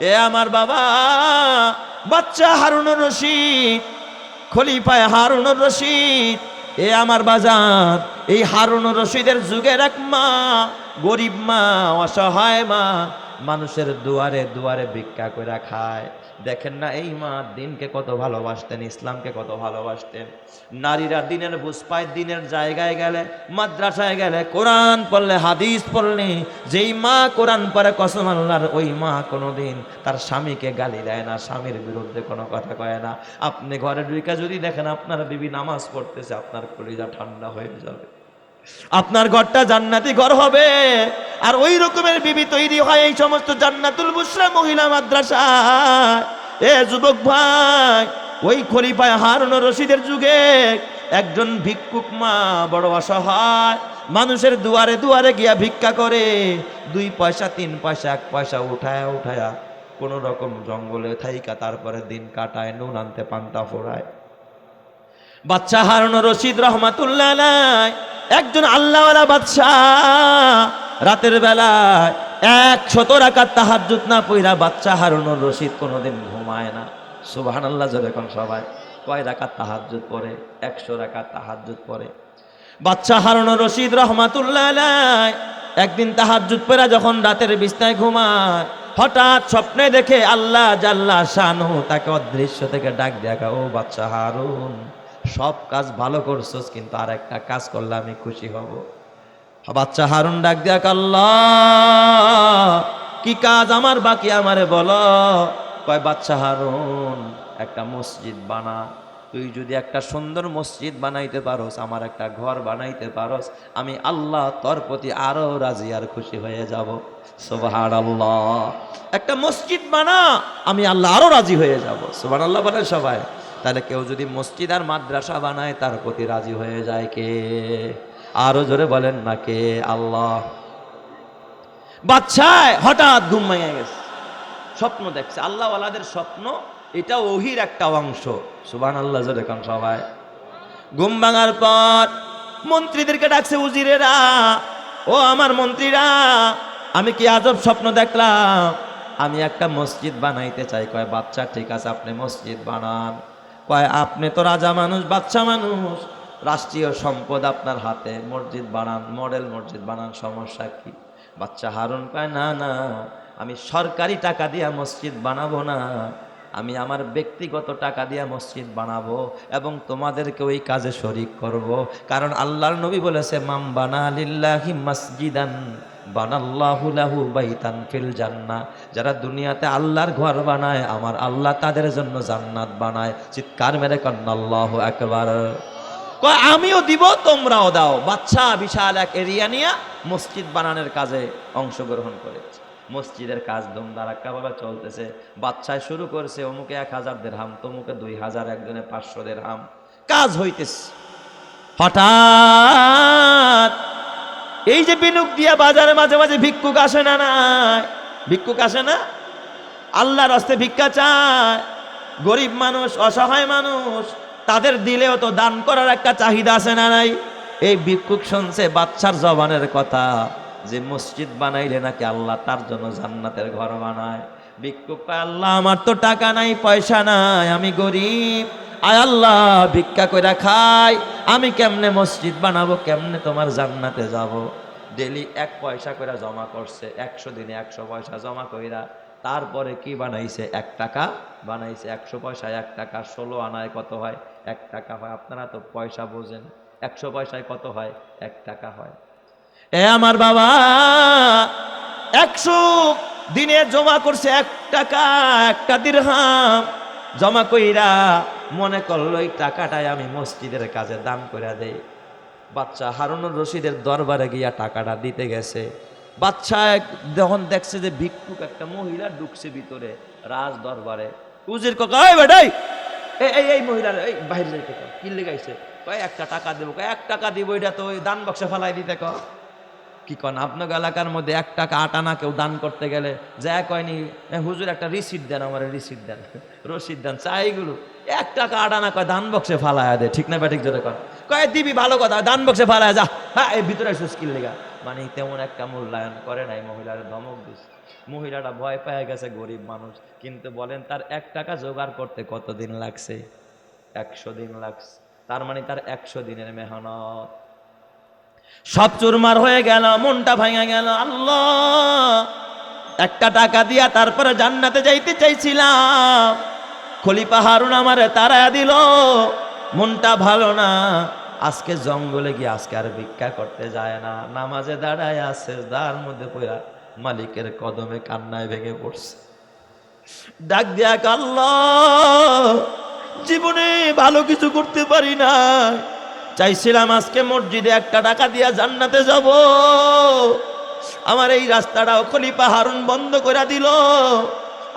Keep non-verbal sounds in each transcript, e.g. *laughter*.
এ আমার বাবা, বাচ্চা হারুনুর রশিদ, খলিফায় হারুনুর রশিদ। এ আমার বাজার, এই হারুনুর রশিদের যুগের এক মা, গরিব মা, অসহায় মা, মানুষের দুয়ারে দুয়ারে ভিক্ষা করে খায়। দেখেন না, এই মা দিনকে কত ভালোবাসতেন, ইসলামকে কত ভালোবাসতেন। নারীরা দিনের বুঝ পায় দিনের জায়গায় গেলে, মাদ্রাসায় গেলে, কোরআন পড়লে, হাদিস পড়লে, যেই মা কোরআন পড়ে, কসম আল্লাহর, ওই মা কোনোদিন তার স্বামীকে গালি দেয় না, স্বামীর বিরুদ্ধে কোনো কথা কয় না। আপনি ঘরে ঢুকে যদি দেখেন আপনার বিবি নামাজ পড়তেছে, আপনার কলিজা ঠান্ডা হয়ে যাবে। আপনার ঘরটা জান্নাতি ঘর হবে। আর ওই রকমের বিবি তৈরি হয় এই সমস্ত জান্নাতুল বুসরা মহিলা মাদ্রাসা। এ যুবক ভাই, ওই খলিফায় হারুন রশিদের যুগে একজন ভিক্ষুক মা বড় অসহায়, মানুষের দুয়ারে দুয়ারে গিয়া ভিক্ষা করে, দুই পয়সা, তিন পয়সা, এক পয়সা উঠায়া উঠায়া কোন রকম জঙ্গলে থাইকা, তারপরে দিন কাটায়, নুন আনতে, পান্তা ফোড়ায়। বাচ্চা হারুন রশিদ রহমাতুল্লাহ একজন আল্লাহওয়ালা বাদশাহ। রাতের বেলায় একশত রাকাত তাহাজ্জুদ না পইরা বাচ্চা হারুনুর রশিদ কোনোদিন ঘুমায় না। সুবহান আল্লাহ যখন সবাই। কয় রাকাত তাহাজ্জুদ পড়ে একশো রাকাত তাহাজ্জুদ পড়ে বাচ্চা হারুনুর রশিদ রহমাতুল্লাহ একদিন তাহাজ্জুদ পড়া যখন রাতের বিছনায় ঘুমায়, হঠাৎ স্বপ্নে দেখে আল্লাহ জাল্লা শানু তাকে অদৃশ্য থেকে ডাক দেখা ও বাচ্চা হারুন। সব কাজ ভালো করছস, কিন্তু আর একটা কাজ করলে আমি খুশি হব। বাচ্চা হারুন ডাক দিয়া আল্লাহ, কি কাজ আমার বাকি আমারে বলো? কয়, বাচ্চা হারুন, একটা মসজিদ বানা। তুই যদি একটা সুন্দর মসজিদ বানাইতে পারোস, আমার একটা ঘর বানাইতে পারোস, আমি আল্লাহ তোর প্রতি আরও রাজি আর খুশি হয়ে যাব। সোবাহার আল্লাহ একটা মসজিদ বানা, আমি আল্লাহ আরও রাজি হয়ে যাব। সোবান আল্লাহ বলেন সবাই। তাহলে কেউ যদি মসজিদ আর মাদ্রাসা বানায়, তার প্রতি রাজি হয়ে যায় কে? আরও জোরে বলেন না কে? আল্লাহ। বাচ্চায় হঠাৎ ঘুম ভেঙে গেছে, স্বপ্ন দেখছে। আল্লাহ আল্লাহওয়ালাদের স্বপ্ন, এটা ওহির একটা অংশ। সুবান আল্লাহ জোরে কান সবাই। ঘুম ভাঙার পর মন্ত্রীদেরকে ডাকছে, উজিরেরা, ও আমার মন্ত্রীরা, আমি কি আজব স্বপ্ন দেখলাম? আমি একটা মসজিদ বানাইতে চাই। কয় বাচ্চা ঠিক আছে, আপনি মসজিদ বানান। কয়, আপনি তো রাজা মানুষ বাচ্চা মানুষ। রাষ্ট্রীয় সম্পদ আপনার হাতে। মসজিদ বানান, মডেল মসজিদ বানান, সমস্যা কি? বাচ্চা হারুন কয়, না না, আমি সরকারি টাকা দিয়া মসজিদ বানাবো না। আমি আমার ব্যক্তিগত টাকা দিয়া মসজিদ বানাবো এবং তোমাদেরকে ওই কাজে শরিক করব। কারণ আল্লাহর নবী বলেছে মাম বানা লিল্লাহি মসজিদান। জান্নাহ। যারা দুনিয়াতে আল্লাহর ঘর বানায়, আমার আল্লাহ তাদের জন্য জান্নাত বানায়। চিৎকার মেরে কন্না, আল্লাহু আকবার। কয়, আমিও দিব, তোমরাও দাও। বাচ্চা বিশাল এক এরিয়া নিয়ে মসজিদ বানানোর কাজে অংশগ্রহণ করেছে। মসজিদের কাজ ধুমধারাক্কাভাবে চলতেছে। বাচ্চায় শুরু করছে, অমুকে এক হাজার দেড়হাম তমুকে দুই হাজার, একজনে পাঁচশো দেড়হাম কাজ হইতেছে। হঠাৎ এই যে বিনুক দিয়া বাজারে মাঝে মাঝে ভিক্ষুক আসে না নাই? ভিক্ষুক আসে না? আল্লাহর হস্তে ভিক্ষা চায়। গরিব মানুষ, অসহায় মানুষ, তাদের দিলেও তো দান করার একটা চাহিদা আছে না নাই? এই ভিক্ষুক শুনছে বাচ্চার জবানের কথা, যে মসজিদ বানাইলে নাকি আল্লাহ তার জন্য জান্নাতের ঘর বানায়। ভিক্ষুক আল্লাহ, আমার তো টাকা নাই, পয়সা নাই, আমি গরিব। আয় আল্লাহ, ভিক্ষা কইরা খাই। আমি কেমনে মসজিদ বানাবো, কেমনে তোমার জান্নাতে যাব? ডেলি এক পয়সা করে জমা করছে, একশো দিনে একশো পয়সা জমা কইরা। তারপরে কি বানাইছে? এক টাকা বানাইছে, একশো পয়সায় এক টাকা, ষোলো আনায় কত হয়? এক টাকা হয়, আপনারা তো পয়সা বোঝেন। একশো পয়সায় কত হয়? এক টাকা হয়। এ আমার বাবা, একশো দিনে জমা করছে এক টাকা, একটা দিরহাম। জমা কইরা মনে করল, এই টাকাটাই আমি মসজিদের কাজে দান করে দেই। বাচ্চা হারুনুর রশিদের দরবারে গিয়া টাকাটা দিতে গেছে। বাচ্চা যখন দেখছে যে ভিক্ষুক একটা মহিলা ঢুকছে ভিতরে রাজ দরবারে, উজির কাকা এই এই মহিলার এই বাইরে যাইতে কও কি লেগাইছে? কয়, একটা টাকা দেবো। কয়, এক টাকা দিব, এটা তো ওই দান বক্সে ফেলাই দিতে ক কি কন? আপনার এলাকার মধ্যে এক টাকা আটানা কেউ দান করতে গেলে যা কয়নি হুজুর, একটা রিসিট দেন, আমার রিসিট দেন, *laughs* রসিদ দেন। চাইগুলো, এক টাকা আটানা কয়, দান বক্সে ফালায়া দে। ঠিক না ব্যাটিক জোরে কর কয় দিবি ভালো কথা, দান বক্সে ফালায়া যা। হ্যাঁ এই ভিতরে স্কিল লেগা। মানে তেমন একটা মূল্যায়ন করে নাই, মহিলার ধমক দিছে। মহিলাটা ভয় পেয়ে গেছে, গরিব মানুষ। কিন্তু বলেন, তার এক টাকা জোগাড় করতে কতদিন লাগছে? একশো দিন লাগছে। তার মানে তার একশো দিনের মেহনত। সব চুরমার হয়ে গেল, মনটা ভাঙা গেল, আল্লাহ, একটা টাকা দিয়া তারপরে জান্নাতে যাইতে চাইছিলাম। খলিফা হারুন আমারে তারা দিল, মনটা ভালো না, আজকে জঙ্গলে গিয়ে আজকে আর ভিক্ষা করতে যায় না, নামাজে দাঁড়ায় আছে দার মধ্যে পড়া মালিকের কদমে কান্নায় ভেঙে পড়ছে। ডাক দিয়া আল্লাহ, জীবনে ভালো কিছু করতে পারি না চাইছিলাম আজকে মসজিদে একটা টাকা দিয়া জান্নাতে যাব। আমার এই রাস্তাটাও খলিফা হারুন বন্ধ করে দিল।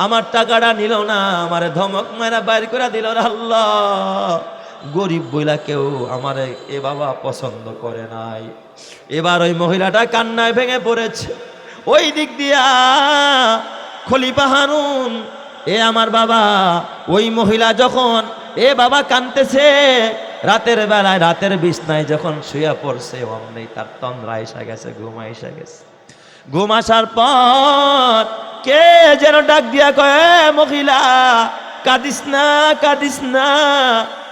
আমার টাকাটা নিল না, আমার ধমক মেরা বাইর করে দিল। আল্লাহ, গরিব বইলা কেউ আমার এ বাবা পছন্দ করে নাই। এবার ওই মহিলাটা কান্নায় ভেঙে পড়েছে। ওই দিক দিয়া খলিফা হারুন, এ আমার বাবা, ওই মহিলা যখন এ বাবা কানতেছে রাতের বেলায় রাতের বিছনায় যখন শুয়ে পড়ছে অমনি তার তন্দ্রা এসে গেছে, ঘুমা এসে গেছে। ঘুম আসার পর কে যেন ডাক দিয়া কয়, "এ মহিলা, কাঁদিস না কাঁদিস না,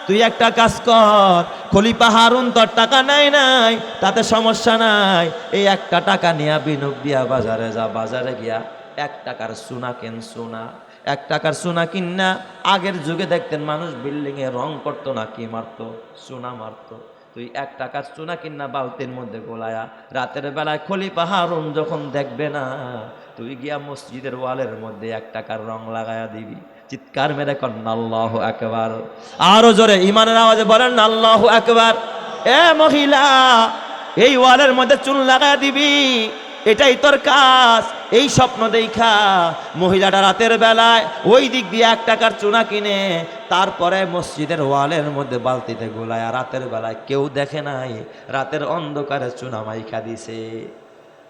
তুই একটা কাজ কর খলিপা হারুন তোর টাকা নাই নাই, তাতে সমস্যা নাই, এই একটা টাকা নিয়া বিনুক দিয়া বাজারে যা, বাজারে গিয়া এক টাকার সোনা কেন, সোনা? এক টাকার সোনা কিনা আগের যুগে দেখতেন মানুষ বিল্ডিং এ রং করতো না কি মারতো, সোনা মারতো। তুই এক টাকার সোনা কিনা বালতির মধ্যে গোলায়া, রাতের বেলায় খলিফা হারুন যখন দেখবে না, তুই গিয়া মসজিদের ওয়ালের মধ্যে এক টাকার রং লাগায়া দিবি। চিৎকার মেরে কন্যা আল্লাহ একবার আরও জোরে ইমানের আওয়াজে বলেন না আল্লাহ একবার এ মহিলা, এই ওয়ালের মধ্যে চুন লাগায়া দিবি। এটাই তোর কাজ। এই স্বপ্ন দেখা মহিলাটা রাতের বেলায় ওই দিক দিয়ে এক টাকার চুনা কিনে, তারপরে মসজিদের ওয়ালের মধ্যে বালতিতে গোলায়, আর রাতের বেলায় কেউ দেখে নাই, রাতের অন্ধকারে চুনা মাইখা দিছে।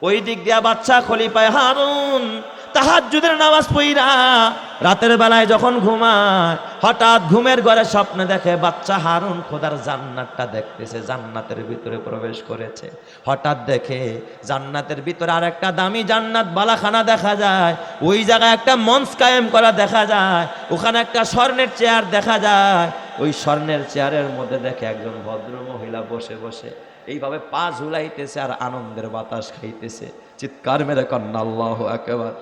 ওই দিক দিয়া বাচ্চা খলিফায় হারুন তাহাজ্জুদের নামাজ পইরা রাতের বেলায় যখন ঘুমায়, হঠাৎ ঘুমের ঘরে স্বপ্নে দেখে বাচ্চা হারুন খোদার জান্নাতটা দেখতেছে, জান্নাতের ভিতরে প্রবেশ করেছে। হঠাৎ দেখে জান্নাতের ভিতরে আর একটা দামি জান্নাত বালাখানা দেখা যায়, ওই জায়গায় একটা মঞ্চ কায়েম করা দেখা যায়, ওখানে একটা স্বর্ণের চেয়ার দেখা যায়। ওই স্বর্ণের চেয়ারের মধ্যে দেখে একজন ভদ্র মহিলা বসে বসে এইভাবে পা ঝুলাইতেছে আর আনন্দের বাতাস খাইতেছে। চিৎকার মেরে কন্যা, আল্লাহ একেবারে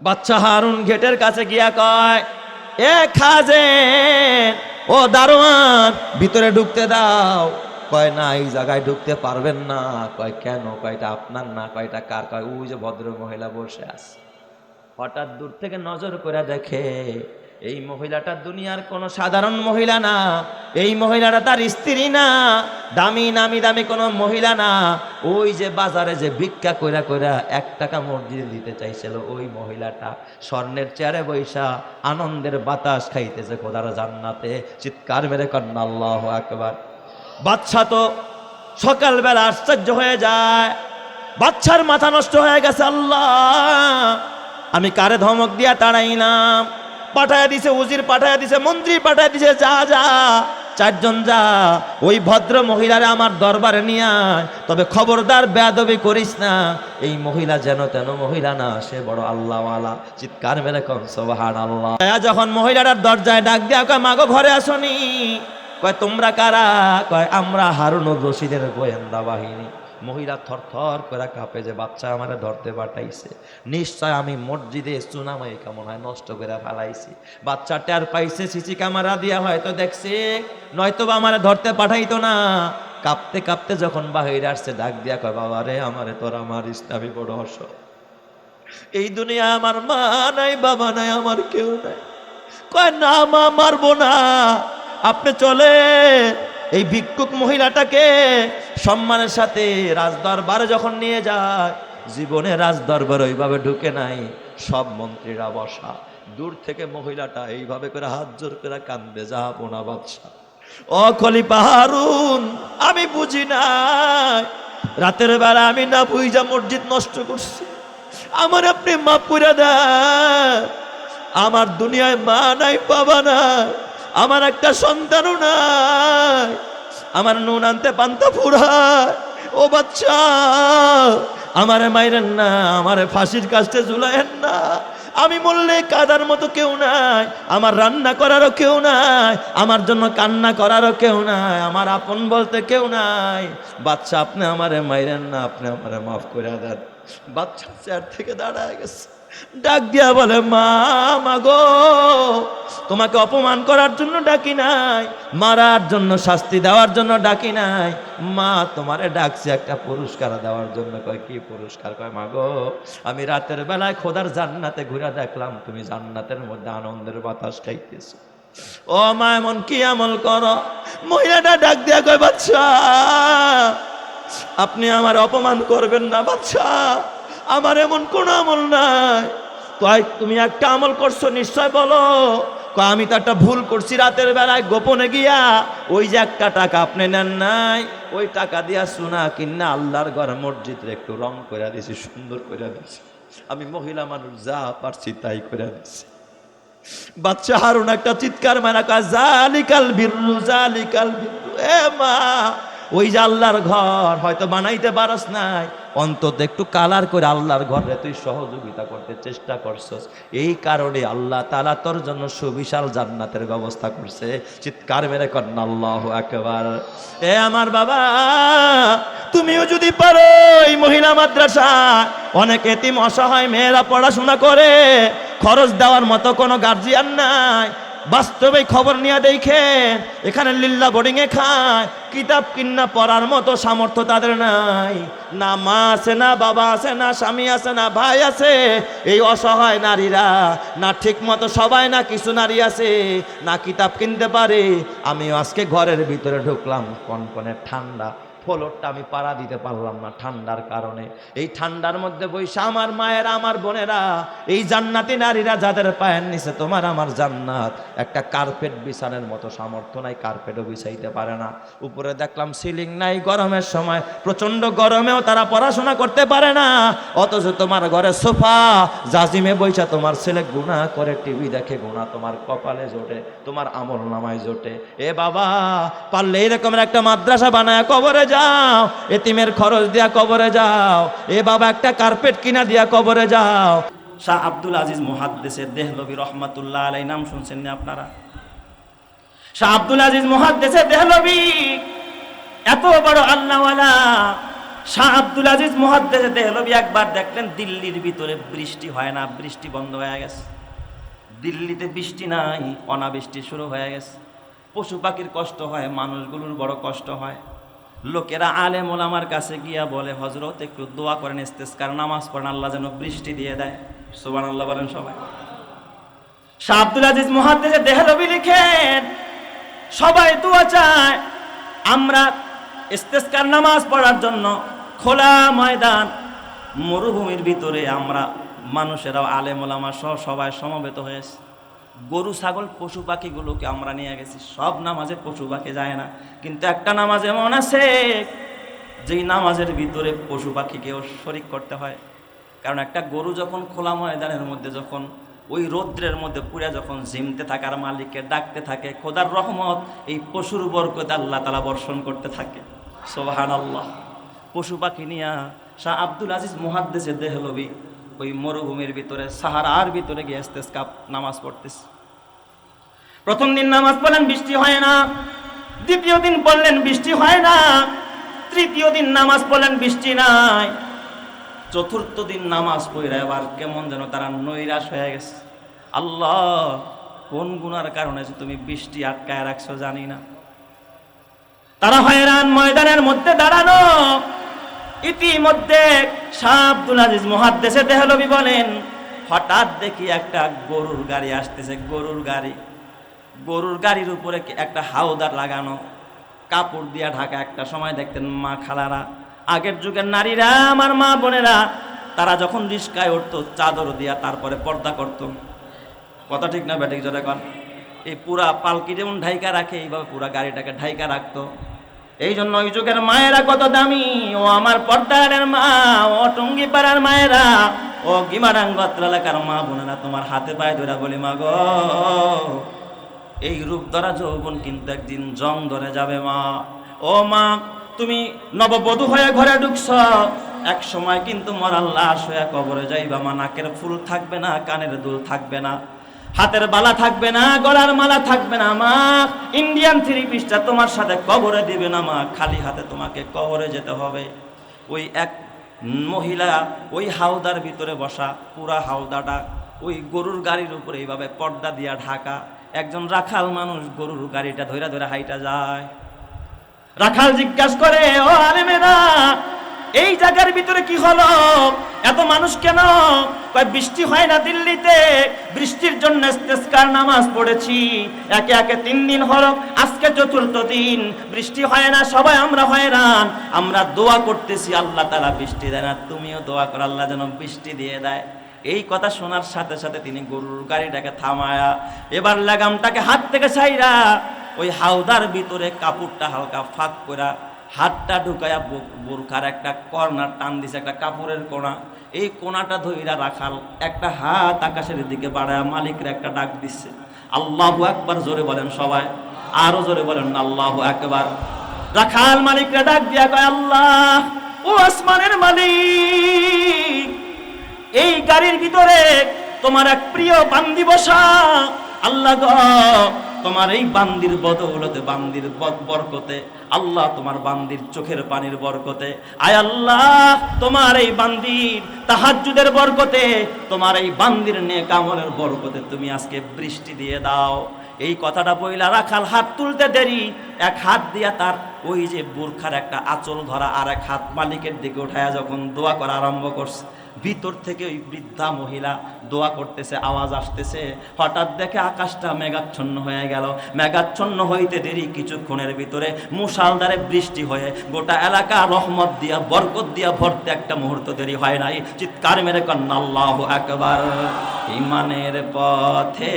বাচ্চা হারুন ঘেটের কাছে গিয়া কয়, এ খাজে ও দারোয়ান, ভিতরে ঢুকতে দাও। কয়, না, এই জায়গায় ঢুকতে পারবেন না। কয়, কেন? কয়টা আপনার না। কয়টা কার? কয়, ওই যে ভদ্র মহিলা বসে আছে। হঠাৎ দূর থেকে নজর করে দেখে, এই মহিলাটা দুনিয়ার কোনো সাধারণ মহিলা না। এই মহিলাটা তার স্ত্রী না, দামি নামি দামি কোনো মহিলা না। ওই যে বাজারে যে ভিক্ষা কইরা কইরা এক টাকা মসজিদে দিতে চাইছিল, ওই মহিলাটা স্বর্ণের চেয়ারে বৈশা আনন্দের বাতাস খাইতেছে খোদার জান্নাতে। চিৎকার মেরে কন্যা, আল্লাহ একবার বাচ্চা তো সকালবেলা আশ্চর্য হয়ে যায়। বাচ্চার মাথা নষ্ট হয়ে গেছে, আল্লাহ। আমি কারে ধমক দিয়া তাড়াইলাম? পাঠায় দিছে, উজির পাঠায় দিছে, মন্ত্রী পাঠায় দিছে, যা যা। চারজন যা, ওই ভদ্র মহিলারে আমার দরবারে নিয়ে আয়। তবে খবরদার বেদবি করিস না। এই মহিলা যেন তেন মহিলা না, সে বড় আল্লাহওয়ালা। চিৎকার মেরে কম সোবাহান আল্লাহ যখন মহিলাটার দরজায় ডাক দিয়া কয়, মাগো, ঘরে আসনি? কয়, তোমরা কারা? কয়, আমরা হারুনুর রশিদের গোয়েন্দা বাহিনী। মহিলা থর থর করে কাঁপে যে, বাচ্চা আমারে ধরতে পাঠাইছে। নিশ্চয় আমি মসজিদে সুনামাই কেমন হয় নষ্ট করে ফেলাইছি। বাচ্চা টের পাইছে, সিসি ক্যামেরা দিয়া হয়তো দেখছে। নয়তো বা আমারে ধরতে পাঠাইতো না। কাঁপতে কাঁপতে যখন বাহিরে আসছে, ডাক দিয়া কয়, বাবা রে, আমারে তোর আমার ইসলামী বড় হস এই দুনিয়া আমার মা নাই, বাবা নাই, আমার কেউ নাই। কয়, না মা, মারবো না। আপনি চলে এই ভিক্ষুক মহিলাটাকে সম্মানের সাথে রাজদরবারে যখন নিয়ে যায়, জীবনে রাজদরবার ওইভাবে ঢুকে নাই, সব মন্ত্রীরা বসা। দূর থেকে মহিলাটা এইভাবে করে হাত জোর করে কান্দে যাব না বাদশা। ও খলিফা আমি বুঝি নাই। রাতের বেলা আমি না বুঝা মসজিদ নষ্ট করছি। আমার আপনি মাফ করে দেন। আমার দুনিয়ায় মা নাই, বাবা নাই। আমার একটা সন্তানও নাই। আমার নুন আনতে পান্তা ফুরায়। ও বাচ্চা, আমারে মাইরেন না, আমারে ফাঁসির কাস্টে ঝুলাইয়েন না। আমি মরলে কাদার মতো কেউ নাই, আমার রান্না করারও কেউ নাই, আমার জন্য কান্না করারও কেউ নাই, আমার আপন বলতে কেউ নাই। বাচ্চা, আপনি আমারে মাইরেন না, আপনি আমারে মাফ করে দেন। বাচ্চা চেয়ার থেকে দাঁড়ায় গেছে। ডাক দিয়া বলে, মা মাগো তোমাকে অপমান করার জন্য ডাকি নাই, মারার জন্য শাস্তি দেওয়ার জন্য ডাকি নাই। মা, তোমারে ডাকছে একটা পুরস্কার দেওয়ার জন্য। কয়, কি পুরস্কার? কয় মাগো আমি রাতের বেলায় খোদার জান্নাতে ঘুরে দেখলাম, তুমি জান্নাতের মধ্যে আনন্দের বাতাস খাইতেছো। ও মা, এমন কি আমল করো? মহিলাটা ডাক দিয়া কয় বাচ্চা আপনি আমার অপমান করবেন না বাচ্চা আমার এমন কোন আমল নাই। তাই তুমি একটা আমল করছ নিশ্চয় বলো? কয়, আমি তো একটা ভুল করছি রাতের বেলায় গোপনে গিয়া ওই যে একটা টাকা আপনি নেন নাই ওই টাকা দিয়া সোনা কিনা আল্লাহর ঘর মসজিদে একটু রং করে দিছি সুন্দর করে দিছি। আমি মহিলা মানুষ যা পারছি তাই করে দিছি। বাচ্চা হারুন একটা চিৎকার মারা কা জালিকাল বিরু জালিকাল বিরু এ মা ওই যে আল্লাহর ঘর, হয়তো বানাইতে পারস নাই। অন্তত একটু কালার করে আল্লাহর ঘরে তুই সহযোগিতা করতে চেষ্টা করছস। এই কারণে আল্লাহ তালা তোর জন্য সুবিশাল জান্নাতের ব্যবস্থা করছে। চিৎকার মেরে করেন আল্লাহ একবার এ আমার বাবা, তুমিও যদি পারো এই মহিলা মাদ্রাসা অনেক এতিম, অসহায় মেয়েরা পড়াশোনা করে, খরচ দেওয়ার মতো কোনো গার্জিয়ান নাই। বাস্তবে খবর নিয়ে দেখেন, এখানে লিল্লা বোর্ডিং এ খায়, কিতাব কিন্না পড়ার মতো সামর্থ্য তাদের নাই। না মা আছে, না বাবা আছে, না স্বামী আছে, না ভাই আছে, এই অসহায় নারীরা, না ঠিক মতো সবাই, না কিছু নারী আছে, না কিতাব কিনতে পারে। আমিও আজকে ঘরের ভিতরে ঢুকলাম, কনকনে ঠান্ডা। ফ্লোরটা আমি পাড়া দিতে পারলাম না ঠান্ডার কারণে। এই ঠান্ডার মধ্যে বৈশা আমার মায়েরা, আমার বোনেরা, এই জান্নাতি নারীরা যাদের পায়ের নিচে তোমার আমার জান্নাত, একটা কার্পেট বিছানের মতো সামর্থ্য নাই, কার্পেটও বিছাইতে পারে না। উপরে দেখলাম সিলিং নাই, গরমের সময় প্রচণ্ড গরমেও তারা পড়াশোনা করতে পারে না। অথচ তোমার ঘরে সোফা, জাজিমে বৈশা তোমার ছেলে গুণা করে, টিভি দেখে গুণা তোমার কপালে জোটে, তোমার আমল নামায় জোটে। এ বাবা, পারলে এরকমের একটা মাদ্রাসা বানায়, কবরে যাও, এতিমের খরচ দিয়া কবরে যাও, এ বাবা একটা কার্পেট কিনা দিয়া কবরে যাও। শাহ আব্দুল আজিজ মুহাদ্দেসের দেহলবি রহমাতুল্লাহ আলাই নাম শুনছেন না আপনারা? শাহ আব্দুল আজিজ মুহাদ্দেসের দেহলবি এত বড় আল্লাহওয়ালা। শাহ আব্দুল আজিজ মুহাদ্দেসের দেহলবি একবার দেখলেন দিল্লির ভিতরে বৃষ্টি হয় না, বৃষ্টি বন্ধ হয়ে গেছে। দিল্লিতে বৃষ্টি নাই, অনাবৃষ্টি শুরু হয়ে গেছে। পশু পাখির কষ্ট হয়, মানুষগুলোর বড় কষ্ট হয়। লোকেরা আলেম ওলামার কাছে গিয়া বলে হজরত একটু দোয়া করেন ইস্তেস্কার নামাজ পড়েন, আল্লাহ যেন বৃষ্টি দিয়ে দেয়। সুবান আল্লাহ বলেন সবাই। শাহ আব্দুল আজিজ মহাদ্দেশে দেহলবি লিখেন, সবাই দোয়া চায়, আমরা ইস্তেস্কার নামাজ পড়ার জন্য খোলা ময়দান, মরুভূমির ভিতরে আমরা মানুষেরাও আলেম ওলামা সহ সবাই সমবেত হয়েছে। গরু, ছাগল, পশু পাখিগুলোকে আমরা নিয়ে গেছি। সব নামাজে পশু পাখি যায় না। কিন্তু একটা নামাজ এমন আছে, যেই নামাজের ভিতরে পশু পাখিকেও শরিক করতে হয়। কারণ একটা গরু যখন খোলা ময়দানের মধ্যে, যখন ওই রৌদ্রের মধ্যে পুরে যখন জিমতে থাকার মালিককে ডাকতে থাকে, খোদার রহমত, এই পশুর বরকত আল্লাহ তালা বর্ষণ করতে থাকে। সোহান আল্লাহ পশু পাখি নিয়া শাহ আব্দুল আজিজ মহাদ্দেশে দেহলবি ওই মরুভূমির ভিতরে, সাহারার ভিতরে গিয়ে কাপ নামাজ পড়তেছে। প্রথম দিন নামাজ পড়লেন, বৃষ্টি হয় না। দ্বিতীয় দিন পড়লেন, বৃষ্টি হয় না। তৃতীয় দিন নামাজ পড়লেন, বৃষ্টি নাই। চতুর্থ দিন নামাজ পড়ে এবার কেমন যেন তারা নৈরাশ হয়ে গেছে। আল্লাহ, কোন গুনার কারণে যে তুমি বৃষ্টি আটকায় রাখছো জানি না। তারা হয়রান, ময়দানের মধ্যে দাঁড়ানো। ইতিমধ্যে শাহ আব্দুল আজিজ মহাদ্দেশে দেহলবি বলেন, হঠাৎ দেখি একটা গরুর গাড়ি আসতেছে, গরুর গাড়ি। গরুর গাড়ির উপরে একটা হাওদার লাগানো? কাপড় দিয়া ঢাকা একটা সময় দেখতেন মা খালারা। আগের যুগের নারীরা, আমার মা বোনেরা, তারা যখন রিস্কায় উঠতো, চাদর দিয়া তারপরে পর্দা করতো। কথা ঠিক না ব্যাটিক যেটা কর এই পুরা পালকি যেমন ঢাইকা রাখে, এইভাবে পুরা গাড়িটাকে ঢাইকা রাখতো। এই জন্য ওই যুগের মায়েরা কত দামি। ও আমার পর্দারের মা, ও টুঙ্গি পাড়ার মায়েরা, ও গিমারাঙ্গত্র এলাকার মা বোনেরা তোমার হাতে পায়ে ধরে বলি, মা গো, এই রূপ ধরা যৌবন কিন্তু একদিন জং ধরে যাবে মা। ও মা, তুমি নববধূ হয়ে ঘরে ঢুকছ, এক সময় কিন্তু মরার লাশ হয়ে কবরে যাইবা মা, নাকের ফুল থাকবে না, কানের দুল থাকবে না। হাতের বালা থাকবে না, গলার মালা থাকবে না, মা। ইন্ডিয়ান থ্রি পিসটা তোমার সাথে কবরে দিবে না, মা। খালি হাতে তোমাকে কবরে যেতে হবে। ওই এক মহিলা ওই হাওদার ভিতরে বসা, পুরা হাওদাটা ওই গরুর গাড়ির উপরে এইভাবে পর্দা দিয়া ঢাকা। একজন রাখাল মানুষ গরুর গাড়িটা ধইরা ধরে হাইটা যায়। রাখাল জিজ্ঞাসা করে, ও আলেমেরা এই জায়গার ভিতরে কি হলো? এত মানুষ কেন? বৃষ্টি হয় না দিল্লিতে? বৃষ্টির জন্য নামাজ পড়েছি। একে একে তিন দিন হলো, আজকে চতুর্থ দিন। বৃষ্টি হয় না, সবাই আমরা হয়রান। আমরা দোয়া করতেছি, আল্লাহ তালা বৃষ্টি দেয় না। তুমিও দোয়া করো, আল্লাহ যেন বৃষ্টি দিয়ে দেয়। এই কথা শোনার সাথে সাথে তিনি গরুর গাড়িটাকে থামায়া, এবার লাগামটাকে হাত থেকে ছাইরা, ওই হাওদার ভিতরে কাপড়টা হালকা ফাঁক করা হাতটা ঢুকায়া বোরখার একটা কর্নার টান দিছে, একটা কাপড়ের কোণা এই কোণাটা ধইরা রাখাল, একটা হাত আকাশের দিকে বাড়ায় মালিকের একটা ডাক দিচ্ছে আল্লাহ একবার জোরে বলেন সবাই। আরও জোরে বলেন, আল্লাহ একবার রাখাল মালিকরা ডাক দিয়া কয়, আল্লাহ, ও আসমানের মালিক, এই গাড়ির ভিতরে তোমার এক প্রিয় বান্দি বসা। আল্লাহ গো তোমার এই বান্দির বদৌলতে, বান্দির বরকতে, আল্লাহ তোমার বান্দির চোখের পানির বরকতে, আয় আল্লাহ, তোমার এই বান্দির তাহাজুদের বরকতে, তোমার এই বান্দির নে কামলের বরকতে তুমি আজকে বৃষ্টি দিয়ে দাও। এই কথাটা বইলা রাখাল হাত তুলতে দেরি। এক হাত দিয়া তার ওই যে বুরখার একটা আঁচল ধরা আর এক হাত মালিকের দিকে উঠায়া যখন দোয়া করা আরম্ভ করছে, ভিতর থেকে ওই বৃদ্ধা মহিলা দোয়া করতেছে, আওয়াজ আসতেছে। হঠাৎ দেখে আকাশটা মেঘাচ্ছন্ন হয়ে গেল। মেঘাচ্ছন্ন হইতে দেরি কিছুক্ষণের ভিতরে মুষালদারে বৃষ্টি হয়ে গোটা এলাকা রহমত দিয়া, বরকত দিয়া ভরতে একটা মুহূর্ত দেরি হয় নাই। চিৎকার মেরে কন্যা আল্লাহ একবার ইমানের পথে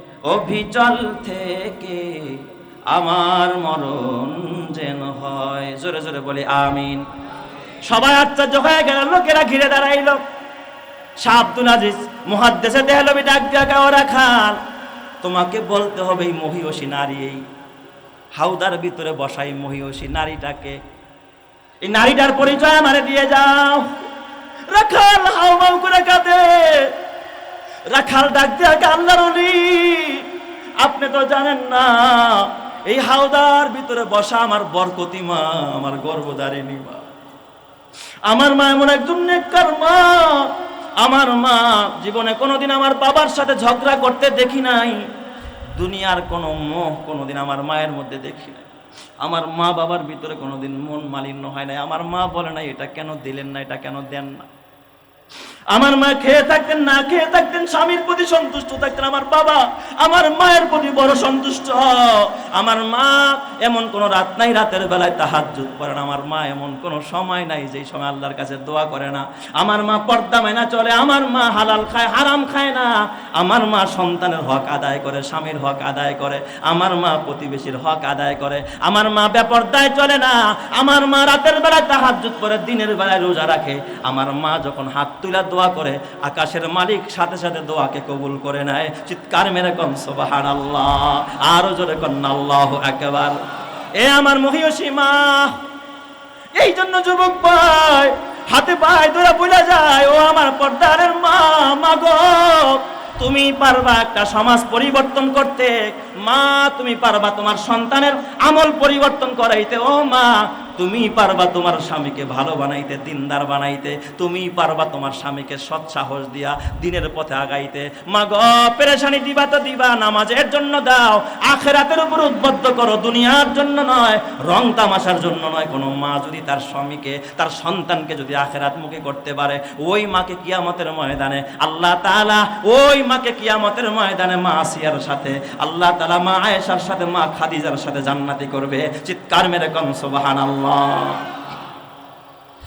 অভিচল থেকে আমার মরণ যেন হয়। জোরে জোরে বলি, আমিন। সবাই আশ্চর্য হয়ে গেল, লোকেরা ঘিরে দাঁড়াইল। শাহ আব্দুল আজিজ, মুহাদ্দেসে দেহলবি ডাক দিয়া কাও রাখাল তোমাকে বলতে হবে এই মহিষী নারী এই। হাউদার ভিতরে বসাই মহিষী নারীটাকে। এই নারীটার পরিচয় আমারে দিয়ে যাও। রাখাল হাউ করে কাঁদে। রাখাল ডাক দিয়া আপনি তো জানেন না, এই হাওদার ভিতরে বসা আমার বরকতি মা, আমার গর্ভধারিণী মা আমার মা এমন একজন নেককার মা। আমার মা জীবনে কোনোদিন আমার বাবার সাথে ঝগড়া করতে দেখি নাই। দুনিয়ার কোনো মোহ কোনোদিন আমার মায়ের মধ্যে দেখি নাই। আমার মা বাবার ভিতরে কোনোদিন মন মালিন্য হয় নাই। আমার মা বলে নাই, এটা কেন দিলেন না, এটা কেন দেন না? আমার মা খেয়ে থাকতেন না খেয়ে থাকতেন স্বামীর প্রতি সন্তুষ্ট থাকতেন আমার বাবা আমার মায়ের প্রতি বড় সন্তুষ্ট আমার মা এমন কোন রাত নাই রাতের বেলায় তাহাজ্জুদ করে না আমার মা এমন কোন সময় নাই যেই সময় আল্লাহর কাছে দোয়া করে না আমার মা পর্দা মেনা চলে আমার মা হালাল খায় হারাম খায় না আমার মা সন্তানের হক আদায় করে স্বামীর হক আদায় করে আমার মা প্রতিবেশীর হক আদায় করে আমার মা বেপর্দায় চলে না আমার মা রাতের বেলায় তাহাজ্জুদ করে দিনের বেলায় রোজা রাখে আমার মা যখন হাত তুলে দোয়া করে, আকাশের মালিক সাথে সাথে দোয়াকে কবুল করে নেয়। চিৎকার মেরে কন সোবাহান আল্লাহ আরও জোরে কন, আল্লাহ একেবার এ আমার মহিষী মা, এই জন্য যুবক ভাই, হাতে পায়ে ধরে বোঝা যায়, ও আমার পর্দারের মা মা গো। তুমি পারবা একটা সমাজ পরিবর্তন করতে। মা, তুমি পারবা তোমার সন্তানের আমল পরিবর্তন করাইতে। ও মা তুমি পারবা তোমার স্বামীকে ভালো বানাইতে, দিনদার বানাইতে তুমি পারবা তোমার স্বামীকে সৎ সাহস দিয়া দিনের পথে আগাইতে। মা গ পেরেশানি দিবা তো দিবা, নামাজের জন্য দাও, আখেরাতের উপর উদ্বুদ্ধ করো, দুনিয়ার জন্য নয়, রং তামাশার জন্য নয়, কোনো মা যদি তার স্বামীকে, তার সন্তানকে যদি আখেরাত মুখে করতে পারে, ওই মাকে কিয়ামতের ময়দানে আল্লাহ তাআলা, ওই মাকে কিয়ামতের ময়দানে মা আসিয়ার সাথে, আল্লাহ তালা মা আয়েশার সাথে, মা খাদিজার সাথে জান্নাতি করবে। চিৎকার মেরে কম 哇